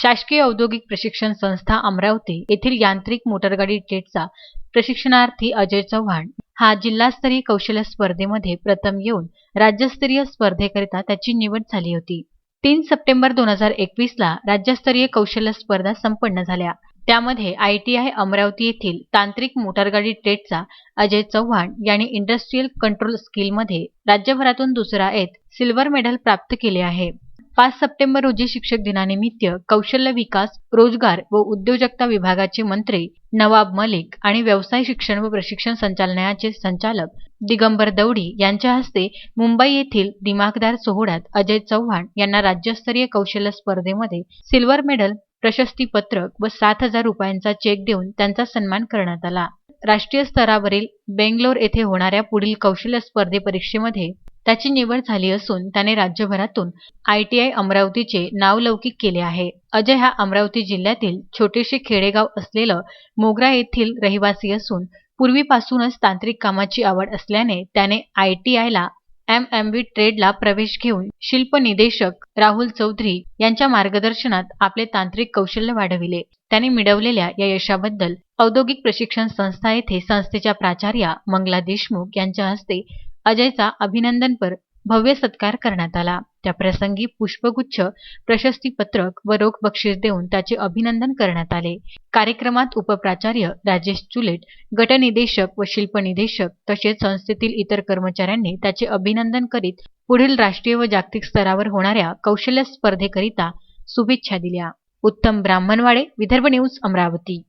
शासकीय औद्योगिक प्रशिक्षण संस्था अमरावती येथील यांत्रिक मोटरगाडी टेटचा प्रशिक्षणार्थी अजय चव्हाण हा जिल्हास्तरीय कौशल्य स्पर्धेमध्ये प्रथम येऊन राज्यस्तरीय स्पर्धेकरिता त्याची निवड झाली होती. तीन सप्टेंबर दोन हजार एकवीसला राज्यस्तरीय कौशल्य स्पर्धा संपन्न झाल्या. त्यामध्ये आय टी आय अमरावती येथील तांत्रिक मोटारगाडी टेटचा अजय चव्हाण यांनी इंडस्ट्रीयल कंट्रोल स्किलमध्ये राज्यभरातून दुसरा येत सिल्वर मेडल प्राप्त केले आहे. पाच सप्टेंबर रोजी शिक्षक दिनानिमित्त कौशल्य विकास रोजगार व उद्योजकता विभागाचे मंत्री नवाब मलिक आणि व्यवसाय शिक्षण व प्रशिक्षण संचालनालयाचे संचालक दिगंबर दौडी यांच्या हस्ते मुंबई येथील दिमाखदार सोहळ्यात अजय चव्हाण यांना राज्यस्तरीय कौशल्य स्पर्धेमध्ये सिल्वर मेडल प्रशस्ती पत्रक व सात हजार रुपयांचा चेक देऊन त्यांचा सन्मान करण्यात आला. राष्ट्रीय स्तरावरील बेंगलोर येथे होणाऱ्या पुढील कौशल्य स्पर्धे परीक्षेमध्ये त्याची निवड झाली असून त्याने राज्यभरातून आय टी आय अमरावतीचे नावलौकिक केले आहे. अजय हा अमरावती जिल्ह्यातील छोटेसे खेडेगाव असलेलं मोगरा येथील रहिवासी असून पूर्वीपासूनच तांत्रिक कामाची आवड असल्याने त्याने आय टी आयला एम एम बी ट्रेडला प्रवेश घेऊन शिल्प निदेशक राहुल चौधरी यांच्या मार्गदर्शनात आपले तांत्रिक कौशल्य वाढविले. त्याने मिळवलेल्या या यशाबद्दल औद्योगिक प्रशिक्षण संस्था येथे संस्थेच्या प्राचार्या मंगला देशमुख यांच्या हस्ते अजयचा अभिनंदनपर भव्य सत्कार करण्यात आला. त्या प्रसंगी पुष्पगुच्छ प्रशस्तीपत्रक व रोख बक्षीस देऊन त्याचे अभिनंदन करण्यात आले. कार्यक्रमात उपप्राचार्य राजेश चुलेट गटनिदेशक व शिल्पनिदेशक तसेच संस्थेतील इतर कर्मचाऱ्यांनी त्याचे अभिनंदन करीत पुढील राष्ट्रीय व जागतिक स्तरावर होणाऱ्या कौशल्य स्पर्धेकरिता शुभेच्छा दिल्या. उत्तम ब्राह्मणवाडे विदर्भ न्यूज अमरावती.